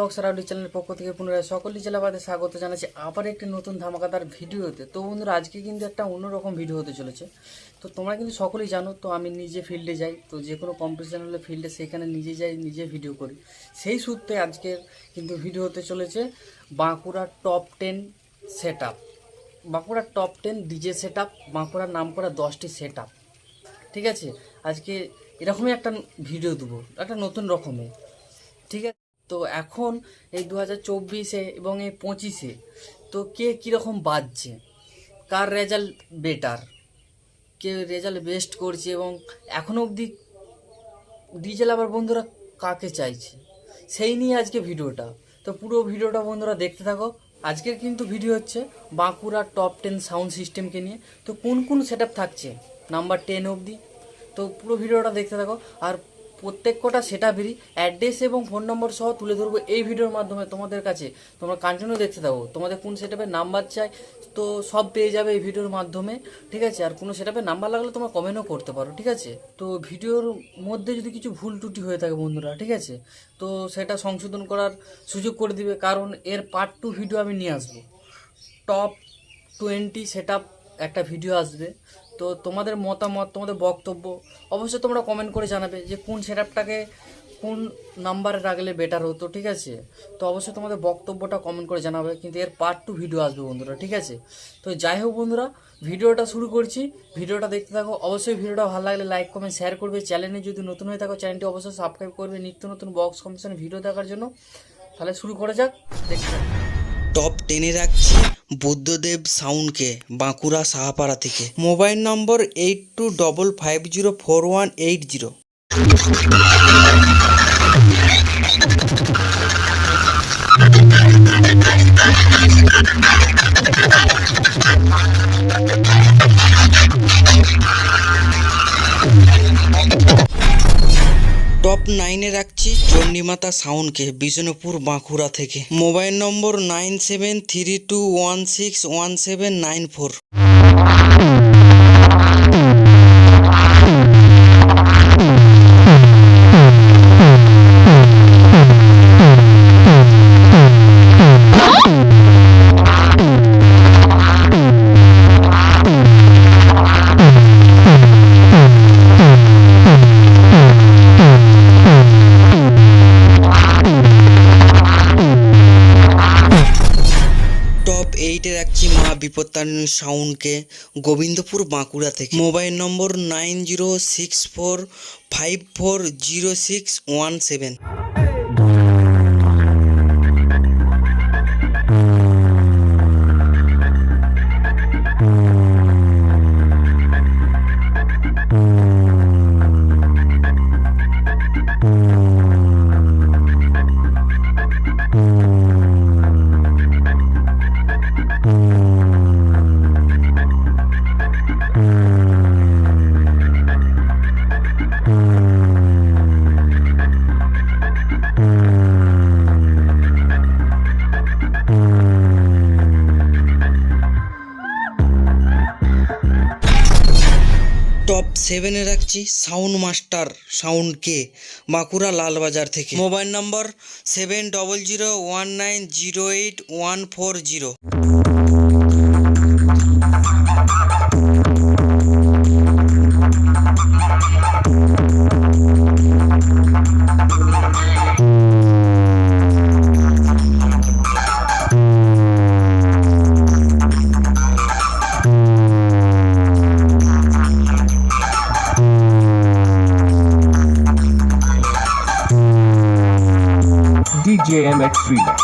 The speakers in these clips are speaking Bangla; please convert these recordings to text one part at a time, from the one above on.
বক্স রাউডি চ্যানেলের পক্ষ থেকে পুনরায় সকল জেলাবাদে স্বাগত জানাচ্ছি আবার একটি নতুন ধামাকাদার ভিডিওতে। তো বন্ধুরা, আজকে কিন্তু একটা অন্যরকম ভিডিও হতে চলেছে। তো তোমরা কিন্তু সকলেই জানো, তো আমি নিজে ফিল্ডে যাই, তো যে কোনো কম্পিটিশন হলে ফিল্ডে সেখানে নিজে যাই, নিজে ভিডিও করি। সেই সূত্রে আজকের কিন্তু ভিডিও হতে চলেছে বাঁকুড়ার টপ টেন সেট আপ বাঁকুড়ার top ten DJ set up বাঁকুড়ার নাম করা দশটি সেট আপ ঠিক আছে? আজকে এরকমই একটা ভিডিও দেবো, একটা নতুন রকমের। ঠিক আছে? তো এখন এই দু হাজার চব্বিশে এবং এই পঁচিশে, তো কে কীরকম বাজছে? কার রেজাল্ট বেটার কে রেজাল্ট বেস্ট করছে এবং এখনও অবধি ডিজেল আবার বন্ধুরা কাকে চাইছে? সেই নিয়ে আজকে ভিডিওটা। তো পুরো ভিডিওটা বন্ধুরা দেখতে থাকো। আজকের কিন্তু ভিডিও হচ্ছে বাঁকুড়া টপ টেন সাউন্ড সিস্টেমকে নিয়ে। তো কোন কোন সেট থাকছে? নাম্বার টেন অবধি। তো পুরো ভিডিওটা দেখতে থাকো। আর প্রত্যেক কটা সেটাপেরই অ্যাড্রেস এবং ফোন নম্বর সহ তুলে ধরবো এই ভিডিওর মাধ্যমে তোমাদের কাছে। তোমরা কন্টিনিউ দেখতে থাকো। তোমাদের কোন সেটাপের নাম্বার চাই, তো সব পেয়ে যাবে এই ভিডিওর মাধ্যমে, ঠিক আছে? আর কোনো সেটাপের নাম্বার লাগলে তোমরা কমেন্টও করতে পারো, ঠিক আছে? তো ভিডিওর মধ্যে যদি কিছু ভুল ত্রুটি হয়ে থাকে বন্ধুরা, ঠিক আছে? তো সেটা সংশোধন করার সুযোগ করে দিবে, কারণ এর পার্ট টু ভিডিও আমি নিয়ে আসব। টপ টোয়েন্টি সেট একটা ভিডিও আসবে। তো তোমাদের মতামত, তোমাদের বক্তব্য অবশ্যই তোমরা কমেন্ট করে জানাবে যে কোন সেট কোন নাম্বারে রাখলে বেটার হতো, ঠিক আছে? তো অবশ্যই তোমাদের বক্তব্যটা কমেন্ট করে জানাবে, কিন্তু এর পার্ট টু ভিডিও আসবে বন্ধুরা, ঠিক আছে? তো যাই হোক বন্ধুরা ভিডিওটা শুরু করছি। ভিডিওটা দেখতে থাকো। অবশ্যই ভিডিওটা ভালো লাগলে লাইক কমেন্ট শেয়ার করবে। চ্যানেলে যদি নতুন হয়ে থাকো চ্যানেলটি অবশ্যই সাবস্ক্রাইব করবে। নিত্য নতুন বক্স কম্পিটিশন ভিডিও দেখার জন্য। তাহলে শুরু করা যাক। দেখতে। টপ টেনে রাখছি। বুদ্ধদেব সাউন্ডকে বাঁকুড়া সাহাপাড়া থেকে। Mobile number eight two double five zero four one eight zero. নাইনে রাখছি। চণ্ডীমাতা সাউন্ডকে, বিষ্ণুপুর বাঁকুড়া থেকে। Mobile number nine seven three two one six one seven nine four. Bipattarini সাউন্ডকে Gobindapur Bankura থেকে। Mobile number nine zero six four five four zero six one seven. সেভেনে রাখছি সাউন্ড মাস্টার সাউন্ডকে বাঁকুড়া লালবাজার থেকে। Mobile number seven double zero one nine zero eight one four zero. DJ MX Remix.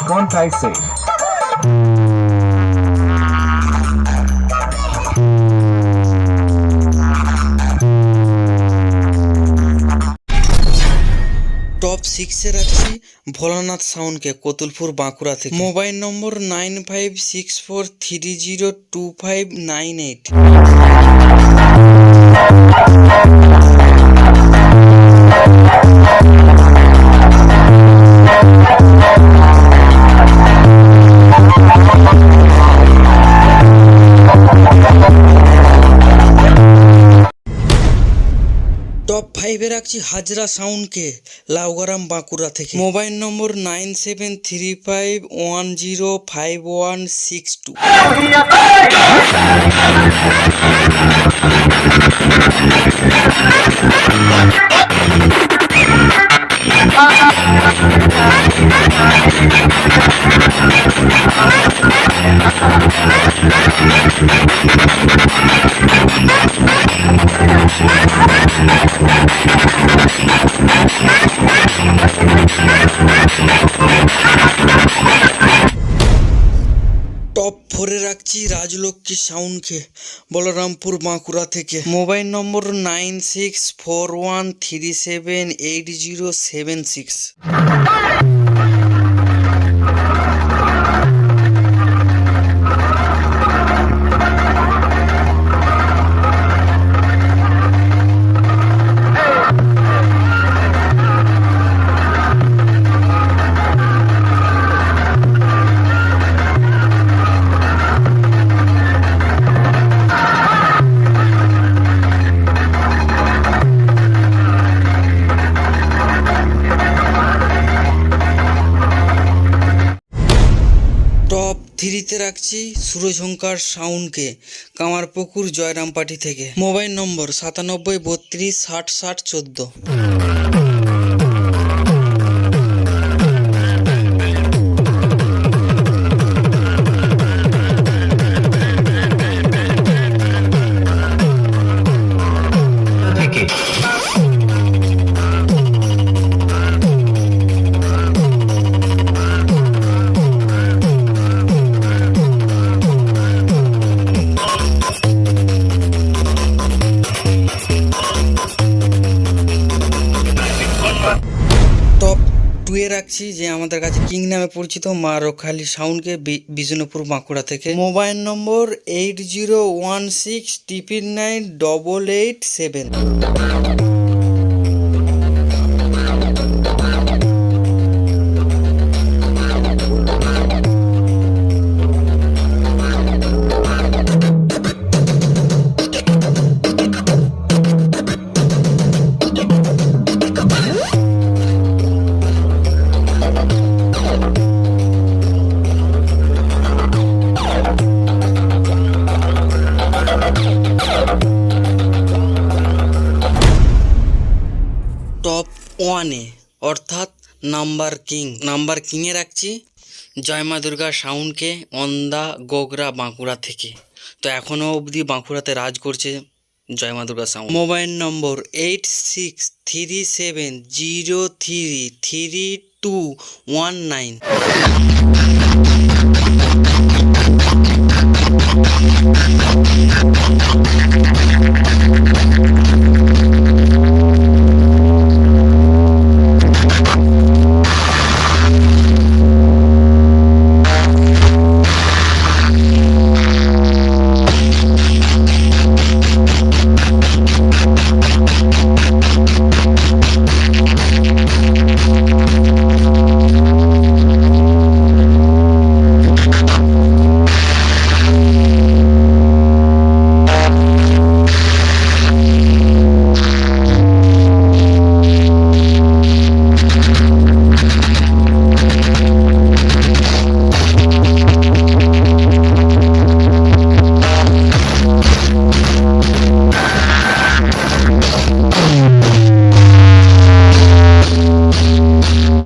Quantai say. Top সিক্সে রাখছি ভোলানাথ সাউন্ডকে কতুলপুর বাঁকুড়া থেকে mobile number nine five six four three zero two five nine eight ফাইভে রাখছি হাজরা সাউন্ডকে, লাউগারাম বাঁকুড়া থেকে। Mobile number nine seven three five one zero five one six two. ফোরে রাজলক্ষ্মী সাউন্ডকে বলরামপুর বাঁকুড়া থেকে। Mobile number nine six four one three seven eight zero seven six. থ্রিতে রাখছি সুরঝঙ্কার সাউন্ডকে কামারপুকুর জয়রামপাটি থেকে। মোবাইল নম্বর সাতানব্বই বত্রিশ ষাট ষাট চোদ্দ। রাখছি যে আমাদের কাছে কিং নামে পরিচিত মা রক্ষালী সাউন্ডকে বিষ্ণুপুর বাঁকুড়া থেকে। Mobile number eight zero one six triple nine double eight seven. অর্থাৎ নাম্বার কিং। নাম্বার কিংয়ে রাখছি। জয় মা দুর্গা সাউন্ডকে অন্দা গোগরা বাঁকুড়া থেকে। তো এখনও অবধি বাঁকুড়াতে রাজ করছে জয়মা Durga sound mobile number eight six three seven zero three three two one nine